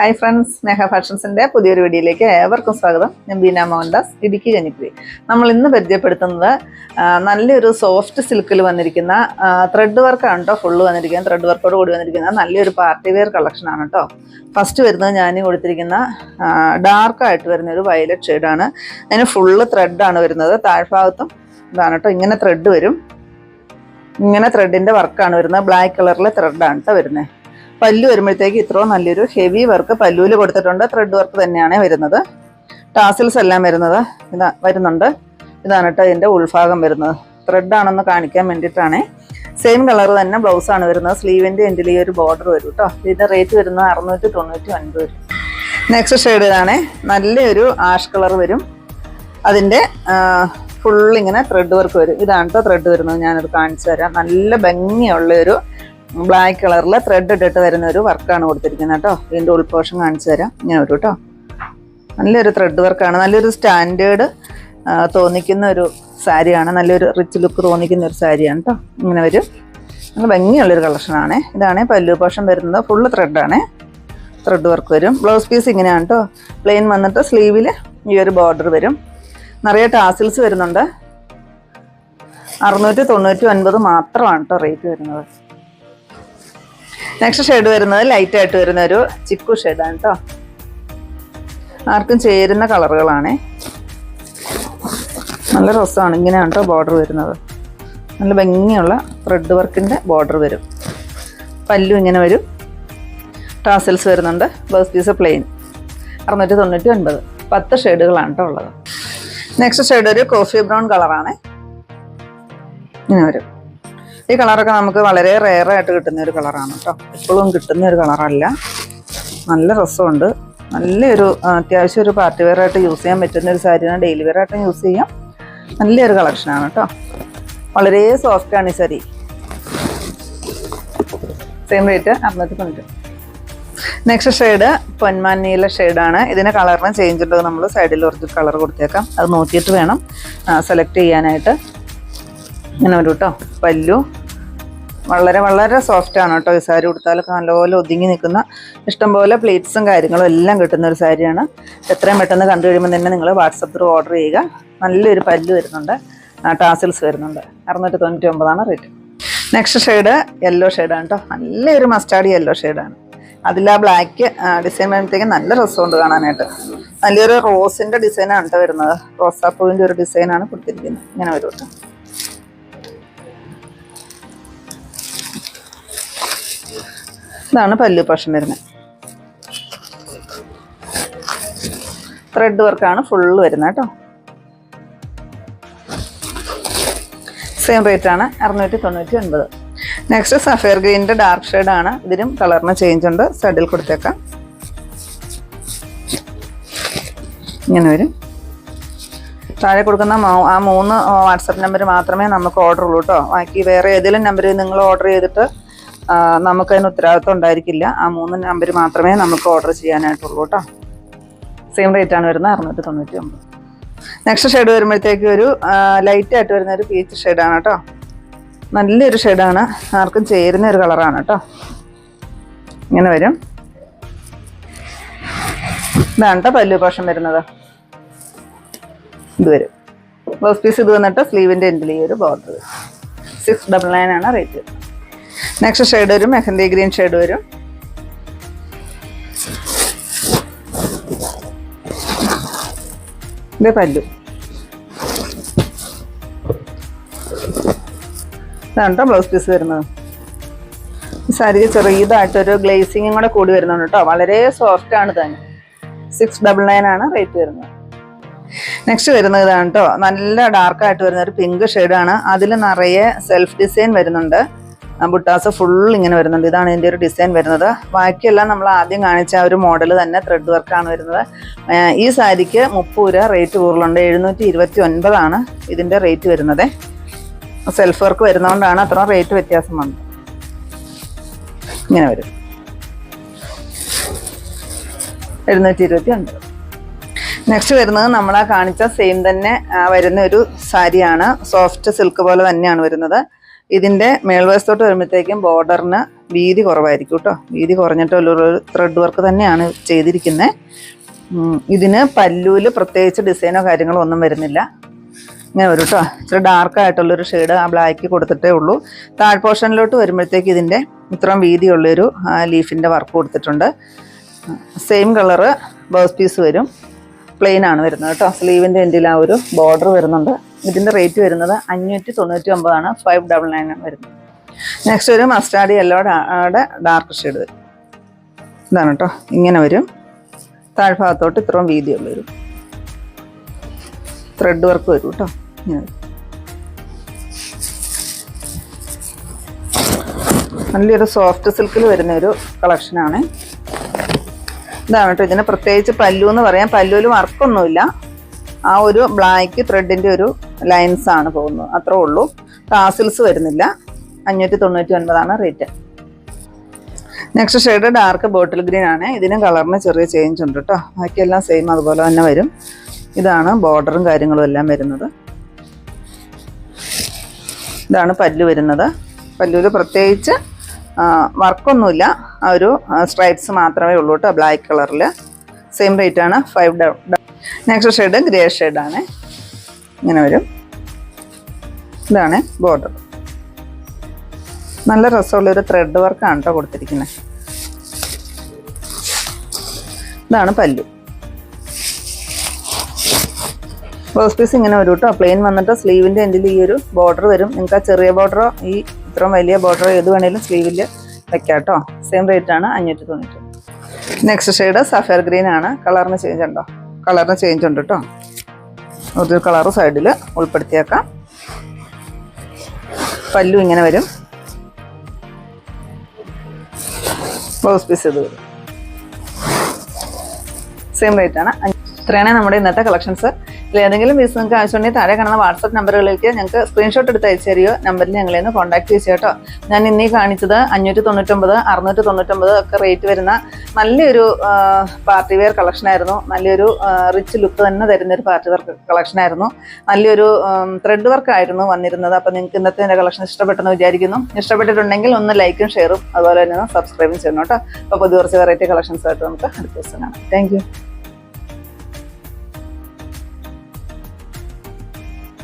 Hi friends സ്നേഹ ഫാഷൻസിന്റെ പുതിയൊരു വീഡിയോയിലേക്ക് ഏവർക്കും സ്വാഗതം. ഞാൻ ബീന മോഹൻദാസ് ഇടുക്കി കനിപ്പുരി നമ്മൾ ഇന്ന് പരിചയപ്പെടുത്തുന്നത് നല്ലൊരു സോഫ്റ്റ് സിൽക്കിൽ വന്നിരിക്കുന്ന ത്രെഡ് വർക്കാണ് കേട്ടോ ഫുള്ള് വന്നിരിക്കുന്നത്. ത്രെഡ് വർക്കോട് കൂടി വന്നിരിക്കുന്ന നല്ലൊരു പാർട്ടി വെയർ കളക്ഷനാണ് കേട്ടോ ഫസ്റ്റ് വരുന്നത് ഞാൻ കൊടുത്തിരിക്കുന്ന ഡാർക്കായിട്ട് വരുന്ന ഒരു വയലറ്റ് ഷെയ്ഡാണ് അതിന് ഫുള്ള് ത്രെഡാണ് വരുന്നത്. താഴ്ഭാഗത്തും ഇതാണ് കേട്ടോ ഇങ്ങനെ ത്രെഡ് വരും. ഇങ്ങനെ ത്രെഡിന്റെ വർക്കാണ് വരുന്നത്. ബ്ലാക്ക് കളറിലെ ത്രെഡാണ് കേട്ടോ വരുന്നത്. പല്ലു വരുമ്പോഴത്തേക്ക് ഇത്രയും നല്ലൊരു ഹെവി വർക്ക് പല്ലുവിൽ കൊടുത്തിട്ടുണ്ട്. ത്രെഡ് വർക്ക് തന്നെയാണ് വരുന്നത്. ടാസിൽസ് എല്ലാം വരുന്നത്. ഇതാ വരുന്നുണ്ട്. ഇതാണ് കേട്ടോ ഇതിന്റെ ഉൾഭാഗം വരുന്നത്. ത്രെഡ് ആണെന്ന് കാണിക്കാൻ വേണ്ടിയിട്ടാണേ. സെയിം കളർ തന്നെ ബ്ലൗസ് ആണ് വരുന്നത്. സ്ലീവിന്റെ എൻഡിൽ ഈ ഒരു ബോർഡർ വരും കേട്ടോ ഇതിന്റെ റേറ്റ് വരുന്നത് അറുന്നൂറ്റി തൊണ്ണൂറ്റി ഒൻപത് വരും നെക്സ്റ്റ് ഷെയ്ഡ് ഇതാണേ. നല്ലൊരു ആഷ് കളർ വരും. അതിന്റെ ഫുള്ളിങ്ങനെ ത്രെഡ് വർക്ക് വരും. ഇതാണ് കേട്ടോ ത്രെഡ് വരുന്നത്. ഞാനത് കാണിച്ചു തരാം. നല്ല ഭംഗിയുള്ള ഒരു ബ്ലാക്ക് കളറിൽ ത്രെഡ് ഇട്ടിട്ട് വരുന്ന ഒരു വർക്കാണ് കൊടുത്തിരിക്കുന്നത് കേട്ടോ. ഇതിന്റെ ഉൾപോഷം കാണിച്ചു തരാം. ഇങ്ങനെ വരും കേട്ടോ നല്ലൊരു ത്രെഡ് വർക്കാണ് നല്ലൊരു സ്റ്റാൻഡേർഡ് തോന്നിക്കുന്ന ഒരു സാരിയാണ് നല്ലൊരു റിച്ച് ലുക്ക് തോന്നിക്കുന്ന ഒരു സാരിയാണ് കേട്ടോ ഇങ്ങനെ വരും. നല്ല ഭംഗിയുള്ളൊരു കളക്ഷനാണ് ഇതാണ് പല്ലു പോഷൻ വരുന്നത്. ഫുള്ള് ത്രെഡാണ് ത്രെഡ് വർക്ക് വരും. ബ്ലൗസ് പീസ് ഇങ്ങനെയാണ് കേട്ടോ പ്ലെയിൻ വന്നിട്ട് സ്ലീവിൽ ഈ ഒരു ബോർഡർ വരും. നിറയെ ടാസിൽസ് വരുന്നുണ്ട്. അറുന്നൂറ്റി തൊണ്ണൂറ്റി ഒൻപത് മാത്രമാണ് കേട്ടോ റേറ്റ് വരുന്നത്. നെക്സ്റ്റ് ഷെയ്ഡ് വരുന്നത് ലൈറ്റ് ആയിട്ട് വരുന്ന ഒരു ചിക്കു ഷെയ്ഡാണ് കേട്ടോ ആർക്കും ചേരുന്ന കളറുകളാണേ നല്ല രസമാണ് ഇങ്ങനെയാണ് കേട്ടോ ബോർഡർ വരുന്നത്. നല്ല ഭംഗിയുള്ള ത്രെഡ് വർക്കിന്റെ ബോർഡർ വരും. പല്ലു ഇങ്ങനെ വരും. ടാസൽസ് വരുന്നുണ്ട്. ബസ് പീസ് പ്ലെയിൻ അറുന്നൂറ്റി തൊണ്ണൂറ്റി ഒൻപത് പത്ത് ഷെയ്ഡുകളാണ് കേട്ടോ ഉള്ളത്. നെക്സ്റ്റ് ഷെയ്ഡ് ഒരു കോഫി ബ്രൗൺ കളറാണ് ഇങ്ങനെ വരും. ഈ കളറൊക്കെ നമുക്ക് വളരെ റെയർ ആയിട്ട് കിട്ടുന്ന ഒരു കളറാണ് കേട്ടോ എപ്പോഴും കിട്ടുന്ന ഒരു കളറല്ല. നല്ല രസമുണ്ട്. നല്ലൊരു അത്യാവശ്യം ഒരു പാർട്ടി വെയർ ആയിട്ട് യൂസ് ചെയ്യാൻ പറ്റുന്ന ഒരു സാരിയാണ് ഡെയിലി വെയർ ആയിട്ടും യൂസ് ചെയ്യാം. നല്ലൊരു കളക്ഷനാണ് കേട്ടോ വളരെ സോഫ്റ്റ് ആണ് ഈ സാരി സെയിം റേറ്റ് അറുന്നൂറ്റി തൊണ്ണൂറ്റി. നെക്സ്റ്റ് ഷെയ്ഡ് പൊന്മാൻ നീല ഷെയ്ഡാണ് ഇതിന് കളറിന് ചേഞ്ച് ഉള്ളത് നമ്മൾ സൈഡിൽ കുറച്ച് കളർ കൊടുത്തേക്കാം. അത് നോക്കിയിട്ട് വേണം സെലക്ട് ചെയ്യാനായിട്ട്. ഇങ്ങനെ വരും കേട്ടോ പല്ലു. വളരെ വളരെ സോഫ്റ്റ് ആണ് കേട്ടോ. ഈ സാരി ഉടുത്താലൊക്കെ നല്ലപോലെ ഒതുങ്ങി നിൽക്കുന്ന ഇഷ്ടംപോലെ പ്ലേറ്റ്സും കാര്യങ്ങളും എല്ലാം കിട്ടുന്ന ഒരു സാരിയാണ് എത്രയും പെട്ടെന്ന് കണ്ടു കഴിയുമ്പോൾ തന്നെ നിങ്ങൾ വാട്സപ്പ് ത്രൂ ഓർഡർ ചെയ്യുക. നല്ലൊരു പല്ല് വരുന്നുണ്ട്. ടാസിൽസ് വരുന്നുണ്ട്. അറുന്നൂറ്റി തൊണ്ണൂറ്റി ഒമ്പതാണ് റേറ്റ് നെക്സ്റ്റ് ഷെയ്ഡ് യെല്ലോ ഷെയ്ഡാണ് കേട്ടോ. നല്ലൊരു മസ്റ്റാർഡ് യെല്ലോ ഷെയ്ഡാണ് അതിൽ ആ ബ്ലാക്ക് ഡിസൈൻ വരുമ്പോഴത്തേക്ക് നല്ല രസമുണ്ട് കാണാനായിട്ട്. നല്ലൊരു റോസിന്റെ ഡിസൈനാണ് കേട്ടോ വരുന്നത്. റോസാപ്പൂവിന്റെ ഒരു ഡിസൈനാണ് കൊടുത്തിരിക്കുന്നത്. ഇങ്ങനെ വരും കേട്ടോ. ഇതാണ് പല്ലു പോഷൻ വരുന്നത്. ത്രെഡ് വർക്കാണ് ഫുള്ള് വരുന്നത് കേട്ടോ. സെയിം റേറ്റ് ആണ് അറുന്നൂറ്റി തൊണ്ണൂറ്റി ഒൻപത് നെക്സ്റ്റ് സഫയർ ഗ്രീനിന്റെ ഡാർക്ക് ഷെയ്ഡ് ആണ് ഇതിനും കളറിന് ചേഞ്ച് ഉണ്ട്. സൈഡിൽ കൊടുത്തേക്കാം. ഇങ്ങനെ വരും. താഴെ കൊടുക്കുന്ന ആ മൂന്ന് വാട്സപ്പ് നമ്പർ മാത്രമേ നമുക്ക് ഓർഡർ ഉള്ളൂ കേട്ടോ. ബാക്കി വേറെ ഏതെങ്കിലും നമ്പർ നിങ്ങൾ ഓർഡർ ചെയ്തിട്ട് ആ, നമുക്കതിന് ഉത്തരവാദിത്വം ഉണ്ടായിരിക്കില്ല. ആ മൂന്ന് നമ്പർ മാത്രമേ നമുക്ക് ഓർഡർ ചെയ്യാനായിട്ടുള്ളൂ കേട്ടോ. സെയിം റേറ്റ് ആണ് വരുന്നത് അറുന്നൂറ്റി തൊണ്ണൂറ്റി ഒമ്പത് നെക്സ്റ്റ് ഷെയ്ഡ് വരുമ്പോഴത്തേക്ക് ഒരു ലൈറ്റ് ആയിട്ട് വരുന്ന ഒരു പീച്ച് ഷെയ്ഡാണ് കേട്ടോ. നല്ലൊരു ഷെയ്ഡാണ് ആർക്കും ചേരുന്ന ഒരു കളറാണ് കേട്ടോ. ഇങ്ങനെ വരും. ഇതാണ് പല്ലു പോഷം വരുന്നത്. ഇത് വരും. ബ്ലൗസ് പീസ് ഇത് വന്നിട്ട് സ്ലീവിന്റെ എൻഡിൽ ഈ ഒരു ബോർഡർ സിക്സ് ഡബിൾ നയൻ ആണ് റേറ്റ് നെക്സ്റ്റ് ഷെയ്ഡ് വരും. മെഹന്തി ഗ്രീൻ ഷെയ്ഡ് വരും. ഇത് പല്ലു. ഇതാണ് ബ്ലൗസ് പീസ് വരുന്നത്. സാരിക്ക് ചെറിയതായിട്ടൊരു ഗ്ലേസിങ്ങും കൂടെ കൂടി വരുന്നുണ്ട് കേട്ടോ വളരെ സോഫ്റ്റ് ആണ് തന്നെ സിക്സ് ഡബിൾ നയൻ ആണ് റേറ്റ് വരുന്നത്. നെക്സ്റ്റ് വരുന്നത് ഇതാണ് കേട്ടോ നല്ല ഡാർക്കായിട്ട് വരുന്ന ഒരു പിങ്ക് ഷെയ്ഡാണ് അതിൽ നിറയെ സെൽഫ് ഡിസൈൻ വരുന്നുണ്ട്. ബുട്ടാസ് ഫുൾ ഇങ്ങനെ വരുന്നുണ്ട്. ഇതാണ് ഇതിന്റെ ഒരു ഡിസൈൻ വരുന്നത്. ബാക്കിയെല്ലാം നമ്മൾ ആദ്യം കാണിച്ച ഒരു മോഡൽ തന്നെ ത്രെഡ് വർക്കാണ് വരുന്നത്. ഈ സാരിക്ക് മുപ്പത് രൂപ റേറ്റ് കൂടുതലുണ്ട്. എഴുന്നൂറ്റി ഇരുപത്തി ഒൻപതാണ് ഇതിന്റെ റേറ്റ് വരുന്നത്. സെൽഫ് വർക്ക് വരുന്നതുകൊണ്ടാണ് അത്ര റേറ്റ് വ്യത്യാസം വന്നത്. ഇങ്ങനെ വരും. എഴുന്നൂറ്റി ഇരുപത്തി ഒൻപത് നെക്സ്റ്റ് വരുന്നത് നമ്മളാ കാണിച്ച സെയിം തന്നെ വരുന്ന ഒരു സാരിയാണ്. സോഫ്റ്റ് സിൽക്ക് പോലെ തന്നെയാണ് വരുന്നത്. ഇതിന്റെ മേൽവശത്തോട്ട് വരുമ്പോഴത്തേക്കും ബോർഡറിന് വീതി കുറവായിരിക്കും കേട്ടോ. വീതി കുറഞ്ഞിട്ട് ഒരു ത്രെഡ് വർക്ക് തന്നെയാണ് ചെയ്തിരിക്കുന്നത് ഇതിന് പല്ലൂൽ പ്രത്യേകിച്ച് ഡിസൈനോ കാര്യങ്ങളോ ഒന്നും വരുന്നില്ല. ഇങ്ങനെ വരും കേട്ടോ. ഇച്ചിരി ഡാർക്കായിട്ടുള്ളൊരു ഷെയ്ഡ് ആ ബ്ലാക്ക് കൊടുത്തിട്ടേ ഉള്ളൂ. താഴ് പോർഷനിലോട്ട് വരുമ്പോഴത്തേക്ക് ഇതിന്റെ ഇത്രയും വീതിയുള്ളൊരു ലീഫിന്റെ വർക്ക് കൊടുത്തിട്ടുണ്ട്. സെയിം കളറ് ബൗസ് പീസ് വരും. പ്ലെയിൻ ആണ് വരുന്നത് കേട്ടോ. സ്ലീവിന്റെ എൻഡിൽ ആ ഒരു ബോർഡർ വരുന്നുണ്ട്. ഇതിന്റെ റേറ്റ് വരുന്നത് അഞ്ഞൂറ്റി തൊണ്ണൂറ്റി ഒമ്പതാണ് ഫൈവ് ഡബിൾ നയൻ വരുന്നത്. നെക്സ്റ്റ് ഒരു മസ്റ്റാർഡ് യെല്ലോയുടെ ഡാർക്ക് ഷെയ്ഡ് വരും ഇതാണ് കേട്ടോ. ഇങ്ങനെ വരും. താഴ്ഭാഗത്തോട്ട് ഇത്രയും വീതിയുള്ള വരും ത്രെഡ് വർക്ക് വരും കേട്ടോ. ഇങ്ങനെ. നല്ലൊരു സോഫ്റ്റ് സിൽക്കിൽ വരുന്ന ഒരു കളക്ഷനാണ് ഇതാണ് കേട്ടോ. ഇതിന് പ്രത്യേകിച്ച് പല്ലു എന്ന് പറയാം. പല്ലുവിൽ വർക്കൊന്നുമില്ല. ആ ഒരു ബ്ലാക്ക് ത്രെഡിന്റെ ഒരു ലൈൻസ് ആണ് പോകുന്നത്. അത്രേ ഉള്ളൂ. ടാസിൽസ് വരുന്നില്ല. അഞ്ഞൂറ്റി തൊണ്ണൂറ്റി ഒൻപതാണ് rate next shade dark bottle green ആണ്. ഇതിനും കളറിന് ചെറിയ ചേഞ്ച് ഉണ്ട് കേട്ടോ. ബാക്കിയെല്ലാം സെയിം അതുപോലെ തന്നെ വരും. ഇതാണ് ബോർഡറും കാര്യങ്ങളും എല്ലാം വരുന്നത്. ഇതാണ് പല്ലു വരുന്നത്. പല്ലുവിൽ പ്രത്യേകിച്ച് വർക്കൊന്നുമില്ല. ഒരു സ്ട്രൈപ്സ് മാത്രമേ ഉള്ളൂ കേട്ടോ ബ്ലാക്ക് കളറിൽ സെയിം റേറ്റ് ആണ് ഫൈവ് നെക്സ്റ്റ് ഷെയ്ഡ് ഗ്രേ ഷെയ്ഡാണ് ഇങ്ങനെ വരും. ഇതാണ് ബോർഡർ നല്ല രസമുള്ളൊരു ത്രെഡ് വർക്കാണ് കേട്ടോ കൊടുത്തിരിക്കുന്നത് ഇതാണ് പല്ലു. ബ്ലൗസ് പീസ് ഇങ്ങനെ വരും കേട്ടോ. പ്ലെയിൻ വന്നിട്ട് സ്ലീവിന്റെ എൻഡിൽ ഈ ഒരു ബോർഡർ വരും. നിങ്ങൾക്ക് ആ ചെറിയ ബോർഡറോ ഈ ഇത്രയും വലിയ ബോർഡർ ഏത് വേണേലും സ്ലീവിൽ വെക്കാം കേട്ടോ. സെയിം റേറ്റ് ആണ് അഞ്ഞൂറ്റി തൊണ്ണൂറ്റി. നെക്സ്റ്റ് ഷെയ്ഡ് സഫയർ ഗ്രീൻ ആണ്. കളറിന് ചേഞ്ച് ഉണ്ടോ? കളറിന് ചേഞ്ച് ഉണ്ട് കേട്ടോ ഒരു കളർ സൈഡിൽ ഉൾപ്പെടുത്തിയേക്കാം. പല്ലു ഇങ്ങനെ വരും. ബ്ലൗസ് പീസ് ഇത് വരും. സെയിം റേറ്റ് ആണ്. ഇത്രയാണ് നമ്മുടെ ഇന്നത്തെ കളക്ഷൻസ് ഏതെങ്കിലും ഫീസ് നിങ്ങൾക്ക് ആവശ്യമുണ്ടെങ്കിൽ താഴെ കാണുന്ന വാട്സപ്പ് നമ്പറുകളിലേക്ക് ഞങ്ങൾക്ക് സ്ക്രീൻഷോട്ട് എടുത്ത് അയച്ചു തരികയോ നമ്പറിൽ ഞങ്ങളെ ഒന്ന് കോൺടാക്ട് ചെയ്തു കേട്ടോ ഞാൻ ഇന്നീ കാണിച്ചത് അഞ്ഞൂറ്റി തൊണ്ണൂറ്റൊമ്പത് അറുന്നൂറ്റി തൊണ്ണൂറ്റൊമ്പത് ഒക്കെ റേറ്റ് വരുന്ന നല്ലൊരു പാർട്ടി വെയർ കളക്ഷൻ ആയിരുന്നു. നല്ലൊരു റിച്ച് ലുക്ക് തന്നെ തരുന്ന ഒരു പാർട്ടി വർക്ക് കളക്ഷൻ ആയിരുന്നു. നല്ലൊരു ത്രെഡ് വർക്ക് ആയിരുന്നു വന്നിരുന്നത്. അപ്പോൾ നിങ്ങൾക്ക് ഇന്നത്തെ എന്റെ കളക്ഷൻ ഇഷ്ടപ്പെട്ടെന്ന് വിചാരിക്കുന്നു. ഇഷ്ടപ്പെട്ടിട്ടുണ്ടെങ്കിൽ ഒന്ന് ലൈക്കും ഷെയറും അതുപോലെ തന്നെ സബ്സ്ക്രൈബും ചെയ്യണം കേട്ടോ. അപ്പോൾ പുതിയ കുറച്ച് വെറൈറ്റി കളക്ഷൻസ് ആയിട്ട് നമുക്ക് അടുത്ത ദിവസം കാണാം. താങ്ക്